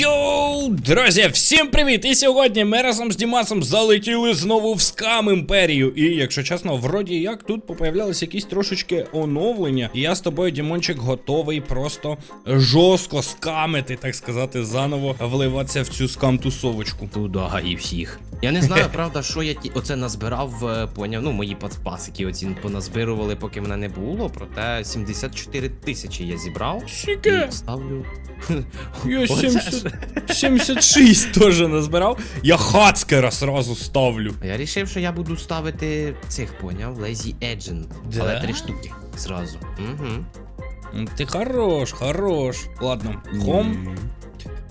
Yo! Йоу, друзі, всім привіт! І сьогодні ми разом з Дімасом залетіли знову в скам імперію. І якщо чесно, вроді як тут попоявлялись якісь трошечки оновлення. І я з тобою, Дімончик, готовий просто жорстко скамити, так сказати, заново вливатися в цю скам-тусовочку. Туда і всіх. Я не знаю, правда, що я ті... оце назбирав, е, поняв. Ну, мої пацпасики оці поназбирували, поки мене не було. Проте 74 тисячі я зібрав. Сіке! І ставлю. 70... ж. 76 теж назбирав. Я хацкера сразу ставлю. Я рішив, що я буду ставити цих, поняв, Lazy Agent. Да? Але три штуки зразу. Угу. Ти хорош, хорош. Ладно, хом.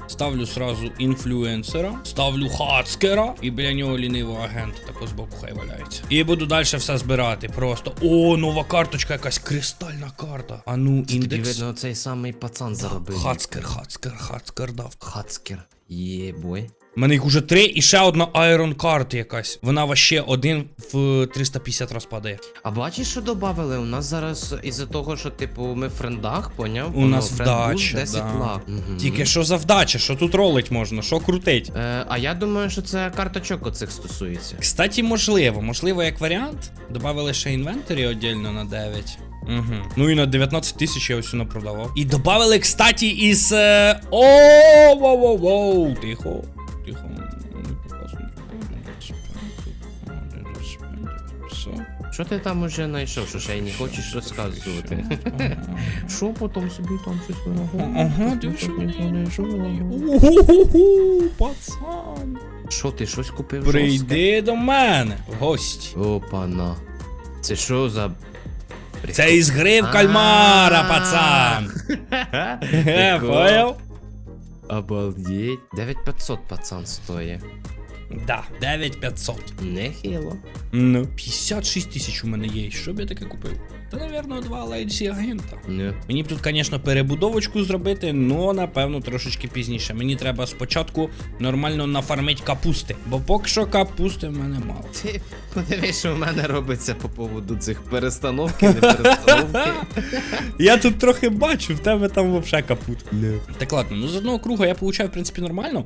Ставлю сразу інфлюенсера, ставлю хацкера і біля нього лінивого агента, тако збоку хай валяється. І буду далі все збирати. Просто. О, нова карточка, якась кристальна карта. А ну, Тобі індекс. видно, цей самий пацан заробив. Хацкер, хацкер, хацкер дав. Хацкер. Є-бой. У мене їх уже три і ще одна Iron карта якась. Вона ваще один в 350 раз падає. А бачиш, що додавали? У нас зараз із-за того, що, типу, ми в френдах, поняв? У нас вдача, 10 да. лак. Мгм. Тільки що за вдача, що тут ролить можна, що крутить. Е, а я думаю, що це карточок оцих стосується. Кстати, можливо, можливо, як варіант. Добавили ще інвентарі віддільно на 9. Угу. Ну і на 19 тисяч я ось сюди продавав. І добавили, кстати, із. Е... О, воу, воу, воу, тихо. Що ти там уже знайшов, що ще й не хочеш розказувати? Що потім собі там щось виробив? Ага. Уху, пацан. Що ти щось купив? жорстке? Прийди до мене в гості. Опана. Це що за. Це із гри в кальмара, пацан. Хе, Прикол. Поняв? Обалдеть. 9500 пацан стоїть. Да, 9500. Нехило. Ну, 56 тисяч у мене є. Що б я таке купив? Та, напевно, два лейсі агента. Ну. Мені б тут, звісно, перебудовочку зробити, но напевно трошечки пізніше. Мені треба спочатку нормально нафармити капусти, бо поки що капусти в мене мало. Ти подивись, що в мене робиться по поводу цих перестановки, не перестановки. Я тут трохи бачу, в тебе там взагалі капут. Так ладно, ну з одного круга я получаю, в принципі, нормально.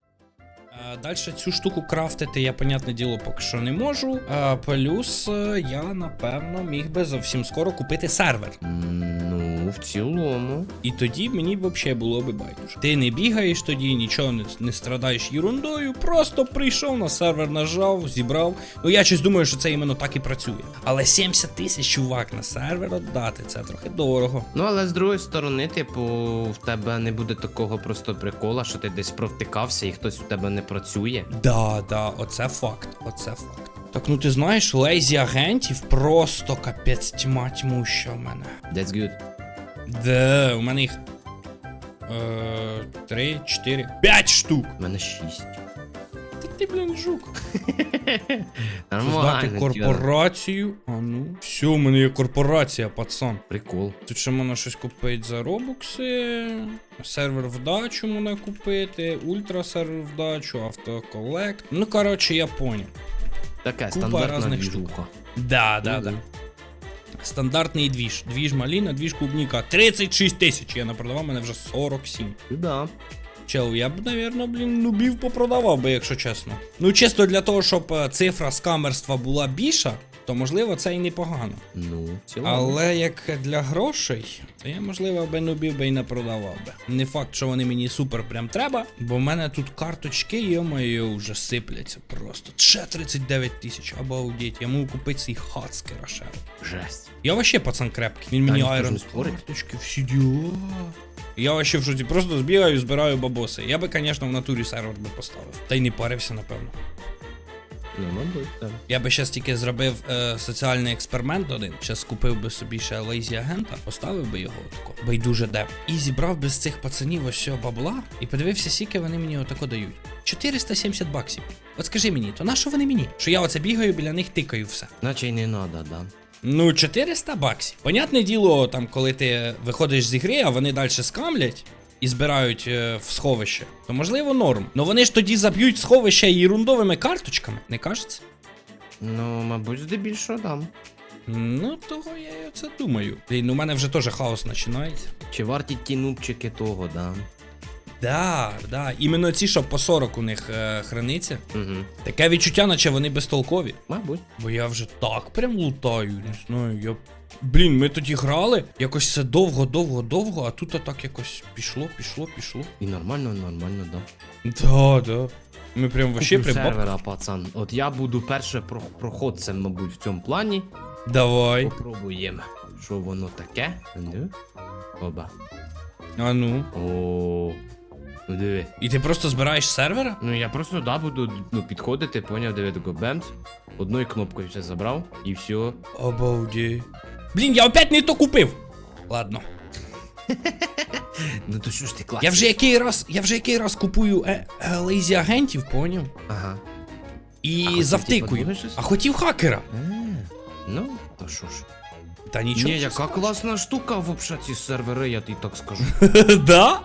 Далі цю штуку крафтити я, понятне діло, поки що не можу. А, плюс е, я, напевно, міг би зовсім скоро купити сервер. Ну, в цілому. І тоді мені взагалі було би байдуже. Ти не бігаєш тоді, нічого не, не страдаєш ерундою, просто прийшов на сервер, нажав, зібрав. Ну я щось думаю, що це іменно так і працює. Але 70 тисяч чувак на сервер віддати, це трохи дорого. Ну, але з другої сторони, типу, в тебе не буде такого просто прикола, що ти десь провтикався і хтось у тебе не працює. Да, да, оце факт, оце факт. Так ну ти знаєш, лейзі агентів просто капець тьма тьмуща в мене. That's good. Да, у мене їх. Е, три, чотири, п'ять штук. У мене шість. Ти, блін, жук. Нормально. корпорацію. А ну. Все, у мене є корпорація, пацан. Прикол. Тут ще можна щось купити за робокси. Сервер вдачу можна купити, ультра сервер вдачу, автоколект. Ну, коротше, я поняв. Таке Купа стандартна. Да, да, Ну, да. да. Стандартний двіж. Двіж маліна, двіж клубніка. 36 тисяч. Я напродавав, мене вже 47. Да. Чел, я б, навірно, блін, нубів попродавав би, якщо чесно. Ну, чисто для того, щоб е, цифра скамерства була більша, то можливо це і непогано. Ну, цілому. Але як для грошей, то я, можливо, би нубів би і не продавав би. Не факт, що вони мені супер прям треба, бо в мене тут карточки, йо-моє, вже сипляться просто. Ще 39 тисяч, обалдеть, я можу купити свій хацкера ще. Жесть. Я вообще пацан крепкий. Він мені айрон карточки, всі діла. Я вообще в шуті просто збігаю, збираю бабоси. Я би, звісно, в натурі сервер би поставив. Та й не парився, напевно. Ну, мабуть, так. Я би щас тільки зробив е, соціальний експеримент один. Щас купив би собі ще лейзі агента, поставив би його отако, байдуже деп. І зібрав би з цих пацанів ось цього бабла і подивився, скільки вони мені отако дають. 470 баксів. От скажи мені, то на що вони мені? Що я оце бігаю біля них тикаю все. Наче й не надо, да. Ну, 400 баксів. Понятне діло, там, коли ти виходиш з ігри, а вони далі скамлять і збирають е, в сховище, то можливо норм. Ну вони ж тоді заб'ють сховище ерундовими карточками, не кажеться? Ну, мабуть, здебільшого дам. Ну, того я і оце думаю. Блін, у мене вже теж хаос починається. Чи варті ті нубчики того, да. Да, да. Іменно ці, що по 40 у них е, храниться. Угу. Таке відчуття, наче вони безтолкові. Мабуть. Бо я вже так прям лутаю, не знаю, я. Блін, ми тоді грали, якось це довго, довго, довго, а тут так якось пішло, пішло, пішло. І нормально, нормально, да. Да, да. Ми прям вообще Куплю сервера, пацан. От я буду перше про- проходцем, мабуть, в цьому плані. Давай. Попробуємо. Що воно таке? Ну. Оба. А ну. О. Ну диви. І ти просто збираєш сервера? Ну я просто да буду ну, підходити, поняв, диви тако бемц. Одною кнопкою все забрав і все. Обалдеть. Блін, я опять не то купив. Ладно. Ну то що ж ти клас? Я вже який раз, я вже який раз купую е, е, лейзі агентів, поняв? Ага. І А хотів, завтикую. щось? А хотів хакера. Е, Ну, то що ж. Та нічого. Ні, не яка класна штука вообще ці сервери, я тобі так скажу. Да?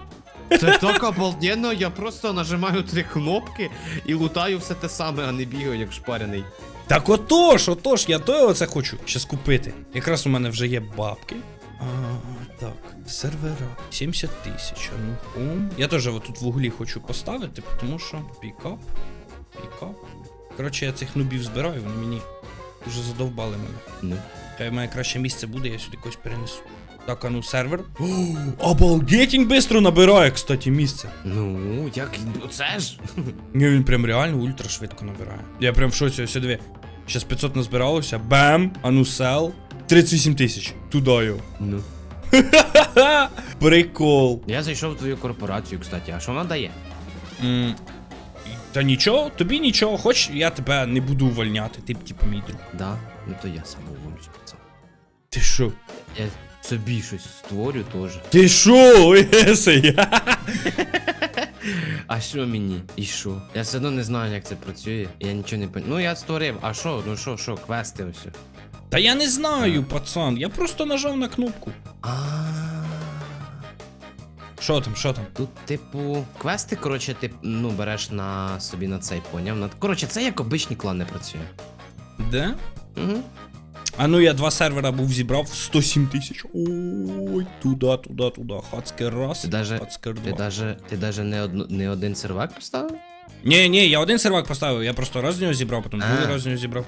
Це так обалденно, я просто нажимаю три кнопки і лутаю все те саме, а не бігаю як шпарений. Так отож, отож, я то оце хочу ще скупити. Якраз у мене вже є бабки. А, так, сервера. 70 тисяч. Ну, хом. Я теж тут в углі хочу поставити, тому що пікап. Пікап. Коротше, я цих нубів збираю, вони мені дуже задовбали мене. Ну. Хай мене краще місце буде, я сюди когось перенесу. Так, а ну сервер. О, обалдеть, бистро набирає, кстати, місце. Ну, як це ж? Ні, він прям реально ультра швидко набирає. Я прям в шоці, ось диви. Щас 500 назбиралося. Бем! Ану сел. 38 тисяч. Туди його. Ну. Ха-ха! Прикол. Я зайшов в твою корпорацію, кстати, а що вона дає? М, Та нічого, тобі нічого, хоч я тебе не буду увольняти, ти б типу мій друг. Да, ну то я сам уволюсь, пацан. Ти що? Я собі щось створю теж. Ти що? Єсей? А що мені? І що? Я все одно не знаю, як це працює. Я нічого не пон... Ну я створив, а що? Ну що, що, квести ось. Та я не знаю, пацан. Я просто нажав на кнопку. А. Що там, що там? Тут, типу, квести, коротше, ти ну, береш на собі на цей поняв. На... Коротше, це як обичні клани працює. Де? Угу. А ну я два сервера був зібрав 107 тисяч. Ой, туди, туди, туди. Хацкер раз, Ти даже- хацкер Ти два. даже, ти даже не, од, не один сервак поставив? Ні, ні, я один сервак поставив, я просто раз з нього зібрав, потім А. другий раз з нього зібрав.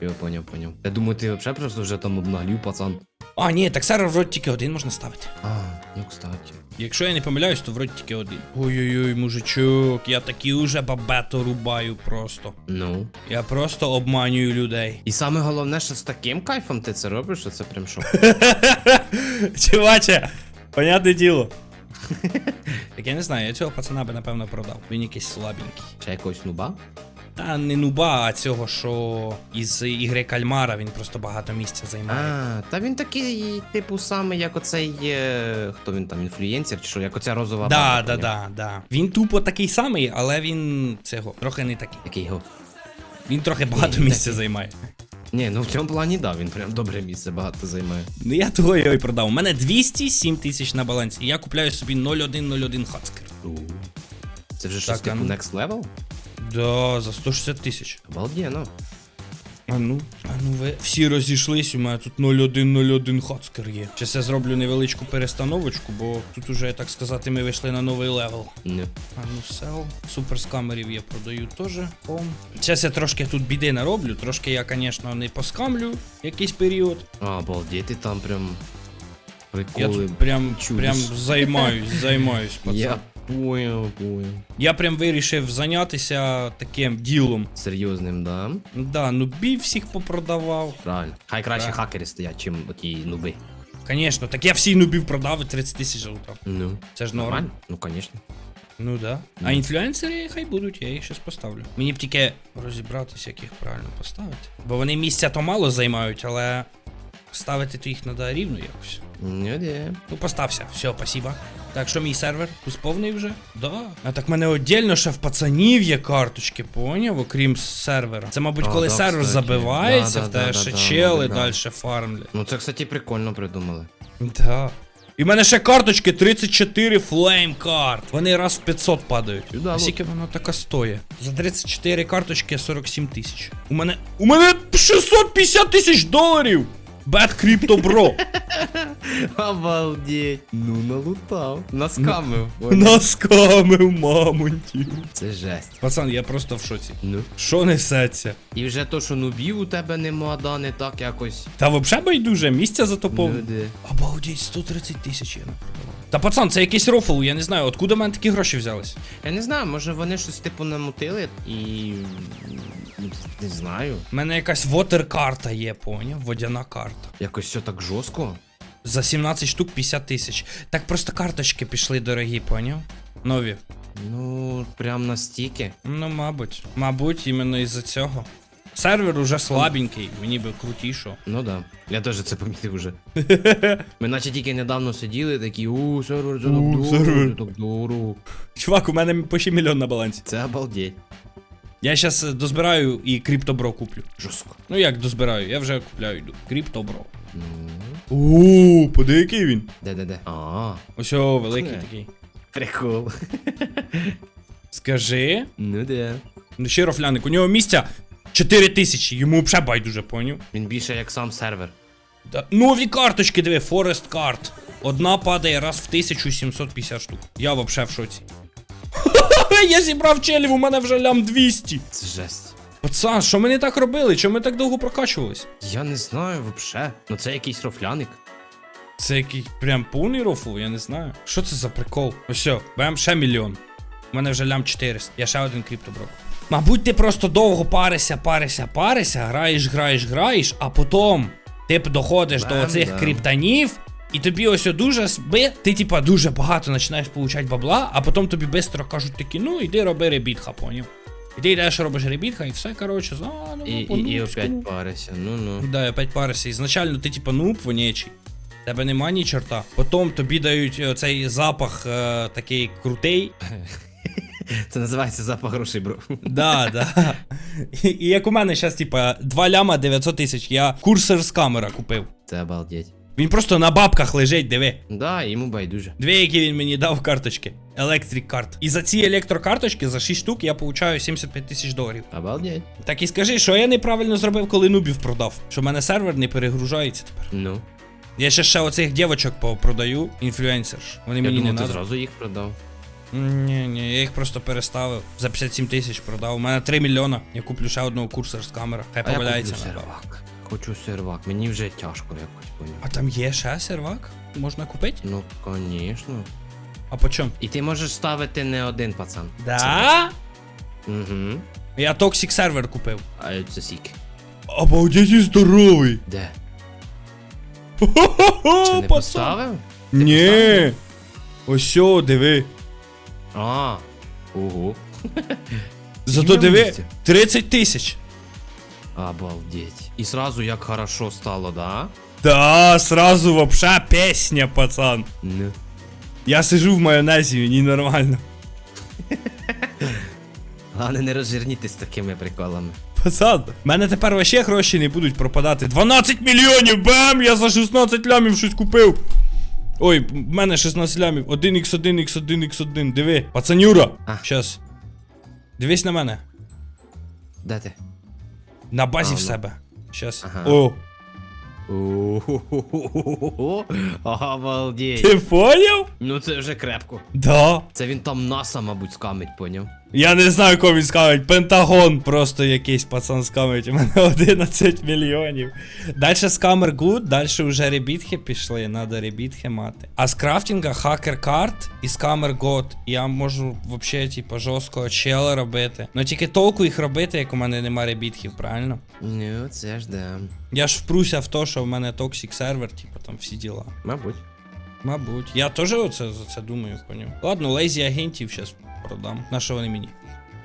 Я поняв, поняв. Я думаю, ти взагалі просто вже там обнаглів, пацан. А, ні, так сервер вроді тільки один можна ставити. А, ну кстати. Якщо я не помиляюсь, то вроді тільки один. Ой-ой-ой, мужичок, я такі уже бабето рубаю просто. Ну. Я просто обманюю людей. І саме головне, що з таким кайфом ти це робиш, що це прям шок. Чуваче, понятне діло. Так я не знаю, я цього пацана би напевно продав. Він якийсь слабенький. Ще якогось нуба? Та не нуба, а цього, що із ігри Кальмара він просто багато місця займає. А, та він такий, типу, самий, як оцей. Е... Хто він там, інфлюєнсер, чи що, як оця розова Да, баба, да, поняв? да, да. Він тупо такий самий, але він цього трохи не такий. Який його. Він трохи багато місця займає. Ні, ну в цьому плані, да, він прям добре місце багато займає. Ну я того його і продав. У мене 207 тисяч на балансі. І я купляю собі 0101 хацкер. Це вже щось Так, а типу ну. next level? Да, за 160 тисяч. Обалденно. А ну, а ну ви всі розійшлись, у мене тут 0101 хацкер є. Зараз я зроблю невеличку перестановочку, бо тут уже, так сказати, ми вийшли на новий левел. Ну. А ну сел. Супер з камерів я продаю теж. Хом. Зараз я трошки тут біди нароблю. Трошки я, звісно, не поскамлю якийсь період. А, обалдеть, ти там прям. Я тут прям, чудиш. прям займаюсь, займаюсь, пацан. Я... понял, понял. я прям вирішив зайнятися таким ділом. Серйозним, да? Да, ну бій всіх попродавав. Правильно. Хай краще Так. хакери стоять, чим оті нуби. Конечно, так я всі нубів продав і 30 тисяч залутав. Ну, Це ж норм. нормально? Ну, звісно. Ну да. А інфлюенсери хай будуть, я їх щас поставлю. Мені б тільки розібратися, як їх правильно поставити. Бо вони місця то мало займають, але ставити то їх треба рівно якось. Ну, де. Ну, постався. Все, спасибо. Так, що мій сервер? Усповний вже? Да. А так в мене отдельно ще в пацанів є карточки, поняв, окрім сервера. Це, мабуть, А, коли да, сервер кстати. забивається, Да, в да, тебе да, ще да, чели да, да. далі фармлять. Ну, це, кстати, прикольно придумали. Да. І в мене ще карточки 34 флейм карт. Вони раз в 500 падають. Сюда, А скільки воно така стоїть? За 34 карточки 47 тисяч. У мене. У мене 650 тисяч доларів! Bad Crypto Bro. Обалдеть. Ну, налутав. Наскамив. Наскамив мамонтів. Це жесть. Пацан, я просто в шоці. Ну. Що несеться? І вже то, що нубів у тебе нема, да, не так якось. Та взагалі байдуже, місця зато повне. Ну, де. Обалдеть, 130 тисяч я напродавав. Та пацан, це якийсь рофл, я не знаю, откуда в мене такі гроші взялись. Я не знаю, може вони щось типу намутили і. Ну, Не знаю. У мене якась вотер-карта є, поняв? Водяна карта. Якось все так жорстко. За 17 штук 50 тисяч. Так просто карточки пішли дорогі, поняв? Нові. Ну, прям настільки. Ну, мабуть. Мабуть, іменно із-за цього. Сервер уже слабенький, мені би крутішо. Ну да. Я теж це помітив уже. Ми наче тільки недавно сиділи, такі, у, сервер». це так дорого. Чувак, у мене почти мільйон на балансі. Це обалдеть. Я зараз дозбираю і криптобро куплю. Жорстко. Ну як дозбираю, я вже купляю йду. Криптобро. Ну. О, поди який він. Де-де-де. А, Ось о, великий Хе. такий. прикол. Скажи. Ну де. Ну щиро фляник, у нього місця 4 тисячі, йому взагалі байдуже, поняв? Він більше як сам сервер. Да. Нові карточки, диви, Форест карт. Одна падає раз в 1750 штук. Я вообще в шоці. Я зібрав челів, у мене вже лям 200. Це жесть. Пацан, що ми не так робили? Чому ми так довго прокачувались? Я не знаю вообще. Ну це якийсь рофляник. Це який прям повний рофл, я не знаю. Що це за прикол? Ось все, берем ще мільйон. У мене вже лям 400. Я ще один криптоброк. Мабуть, ти просто довго паришся, паришся, паришся, граєш, граєш, граєш, а потім ти доходиш до оцих да. криптонів, і тобі ось дуже сби, ти типа дуже багато починаєш получати бабла, а потім тобі швидко кажуть такі, ну іди роби ребітха, поняв? І ти йдеш, робиш ребітха, і все, коротше, заново І, і, і опять парися. Ну ну. Да, опять паришся. Ізначально ти типа нуб вонячий. Тебе нема ні чорта. Потім тобі дають е, цей запах е, такий крутий. Це називається запах грошей, бро. Да, да. І, і як у мене зараз, типа, 2 ляма 900 тисяч. Я курсор з камера купив. Це обалдеть. Він просто на бабках лежить, диви. Да, йому байдуже. Дві, які він мені дав карточки. Electric карт. І за ці електрокарточки за 6 штук я получаю 75 тисяч доларів. Обалдеть. Так і скажи, що я неправильно зробив, коли нубів продав. Що в мене сервер не перегружається тепер. Ну. Я ще ще оцих дівочок продаю, інфлюенсерш. Вони Я мені думав, не надо. зразу їх продав. Ні, ні, я їх просто переставив. За 57 тисяч продав. У мене 3 мільйона. Я куплю ще одного курсора з камера. Хай А я поваляється куплю на бабах. Хочу сервак. Мені вже тяжко якось поняв. А там є ще сервак? Можна купити? Ну, звісно. А по чому? І ти можеш ставити не один пацан. Да? Угу. Я Toxic сервер купив. А це сіки. Обалдеть і здоровий. Де? Чи не пацан. поставив? Ні. Ось диви. А. Ого. Зато диви, 30 тисяч. Обалдеть. І сразу як хорошо стало, да? Да, сразу вообще песня, пацан. Ну. Я сижу в майонезі, мені нормально. Головне не розжирнітись такими приколами. Пацан, в мене тепер вообще гроші не будуть пропадати. 12 мільйонів! Бам! Я за 16 лямів щось купив. Ой, в мене 16 лямів. 1x1, x1, x1. Диви. Пацанюра. А. Щас. Дивись на мене. Де ти? На базі А, в ну. себе. Щас. Ага. О, О-хо-хо-хо-хо-хо. Обалдеть. ти поняв? Ну це вже крепко. Да. Це він там наса, мабуть, скамить, поняв. Я не знаю, кого він скамить. Пентагон. Просто якийсь пацан скамить. У мене 11 мільйонів. Дальше скамер гуд, далі вже ребітхи пішли. Надо ребітхи мати. А з крафтінга хакер карт і скамер год. Я можу вообще, типу, жорсткого чела робити. Ну тільки толку їх робити, як у мене нема ребітхів, правильно? Ну, це ж да. Я ж впруся в то, що в мене токсик сервер, типу там всі діла. Мабуть. Мабуть. Я теж оце за це думаю, поняв. Ладно, лейзі агентів зараз продам. На що вони мені?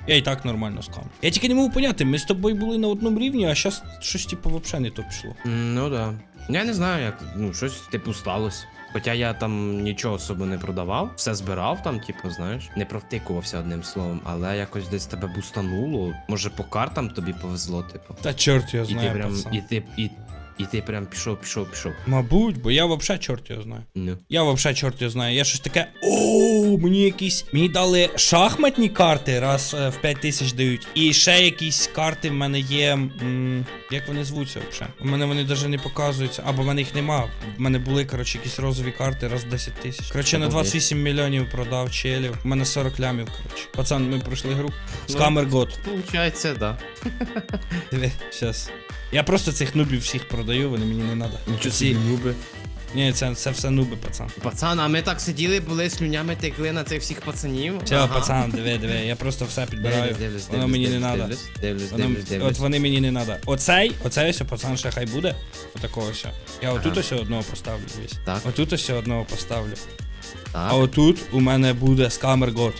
Я і так нормально скам. Я тільки не можу поняти, ми з тобою були на одному рівні, а зараз щось типу взагалі не то пішло. Ну да. Я не знаю, як, ну, щось типу сталося. Хоча я там нічого особо не продавав, все збирав там, типу, знаєш, не провтикувався одним словом, але якось десь тебе бустануло. Може по картам тобі повезло, типу. Та чорт його І ти прям, пацан. і ти, і, і ти прям пішов, пішов, пішов. Мабуть, бо я взагалі чорт його знаю. Ну. Я взагалі чорт його знаю. Я щось таке. О, мені якісь. Мені дали шахматні карти, раз е, в 5 тисяч дають. І ще якісь карти в мене є. м, як вони звуться взагалі? У мене вони навіть не показуються. Або в мене їх нема. В мене були, коротше, якісь розові карти раз в 10 тисяч. Коротше, на Обалдеть. 28 мільйонів продав челів. У мене 40 лямів, коротше. Пацан, ми пройшли гру. Ну. Скамер год. Получається, да. Диви, щас. Я просто цих нубів всіх продаю, вони мені не треба. Нічого собі нуби. Ні, це, це все нуби, пацан. Пацан, а ми так сиділи, були слюнями текли на цих всіх пацанів. Все, Ага. пацан, диви, диви, я просто все підбираю. Дивлюсь, Воно мені не треба. От вони мені не треба. Оцей, оцей ось пацан ще хай буде. Отакого ось. Я отут ось одного поставлю дивись. Так. Отут ось одного поставлю. Так. А отут у мене буде скамер год.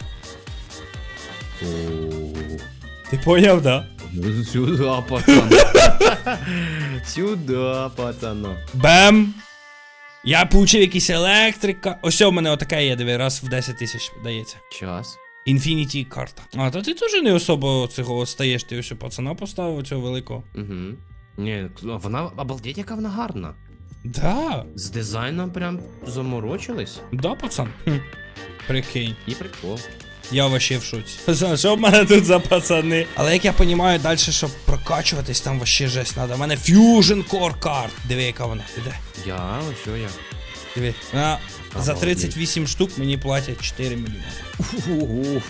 Ти поняв, да? Сюда, пацан. Сюда, пацана. Бем! Я получив якийсь електрика. Ось у мене отака є, диви, раз в 10 тисяч дається. Час. Infinity карта. А, та ти теж не особо цього стаєш, ти ось пацана поставив цього великого. Угу. Ні, вона обалдеть, яка вона гарна. Да, З дизайном прям заморочились. да, пацан. Хм. Прикинь. І прикол. Я вообще в шоці. Що в мене тут за пацани? Але як я розумію, далі, щоб прокачуватись, там вообще жесть надо. У мене Fusion Core Card. Диви, яка вона. Іде. Я, ось я. Диви. Вона за 38 штук мені платять 4 мільйони.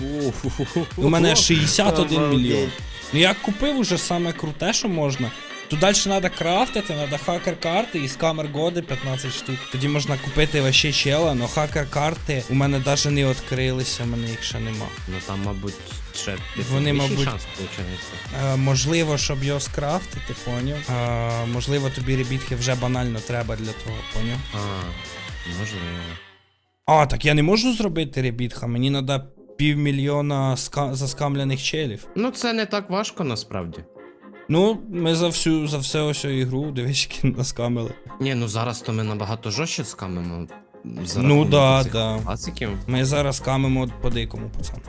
У мене 61 мільйон. Ну я купив уже саме круте, що можна. Тут далі треба крафтити, треба хакер карти і скамер годи 15 штук. Тоді можна купити вообще чела, але хакер карти у мене навіть не відкрилися, у мене їх ще нема. Ну там, мабуть, ще Вони, мабуть, шанс. Е, можливо, щоб його скрафтити, поняв. Е, можливо, тобі ребітки вже банально треба для того, поняв. А, можливо. А, так я не можу зробити ребітха, мені треба півмільйона ска- заскамлених челів. Ну це не так важко насправді. Ну, ми за всю за все ось ігру, дивись, наскамили. Ні, ну зараз то ми набагато жорстче скамимо. Ну да, да. Пациків. Ми зараз камимо по дикому, пацан.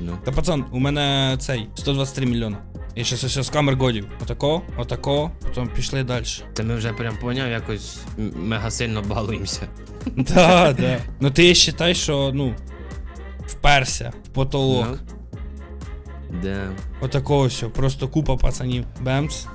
Ну. Та пацан, у мене цей 123 мільйона. І ще ось скамер годів. Отако, отако, потім пішли далі. Це ми вже прям поняв, якось мега сильно балуємося. Да, да. Ну ти вважай, що, ну, вперся в потолок. Да. Отакого все, просто купа пацанів. Бемс,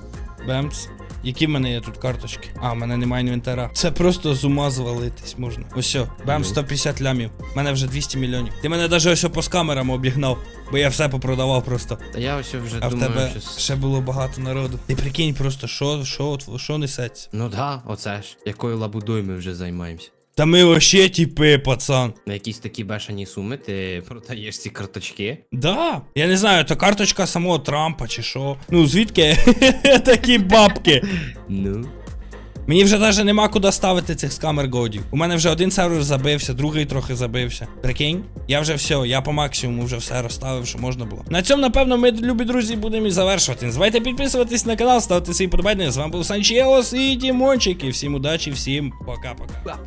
бемс. Які в мене є тут карточки? А, в мене немає інвентара. Це просто з ума звалитись можна. Ось все, бем, Ну. 150 лямів. У мене вже 200 мільйонів. Ти мене навіть ось по камерам обігнав, бо я все попродавав просто. Та я ось вже А в тебе що... с- ще було багато народу. Ти прикинь просто, що, що, що несеться. Ну да, оце ж. Якою лабудою ми вже займаємося. Та ми вообще типи, пацан. На якісь такі бешені суми ти продаєш ці карточки. Да. Я не знаю, то карточка самого Трампа чи що. Ну звідки такі бабки? Ну. Мені вже навіть нема куди ставити цих скамер годів. У мене вже один сервер забився, другий трохи забився. Прикинь, я вже все, я по максимуму вже все розставив, що можна було. На цьому, напевно, ми, любі друзі, будемо і завершувати. Не забувайте підписуватись на канал, ставити свої подобання. З вами був Санчеос і Дімончик. І всім удачі, всім пока-пока.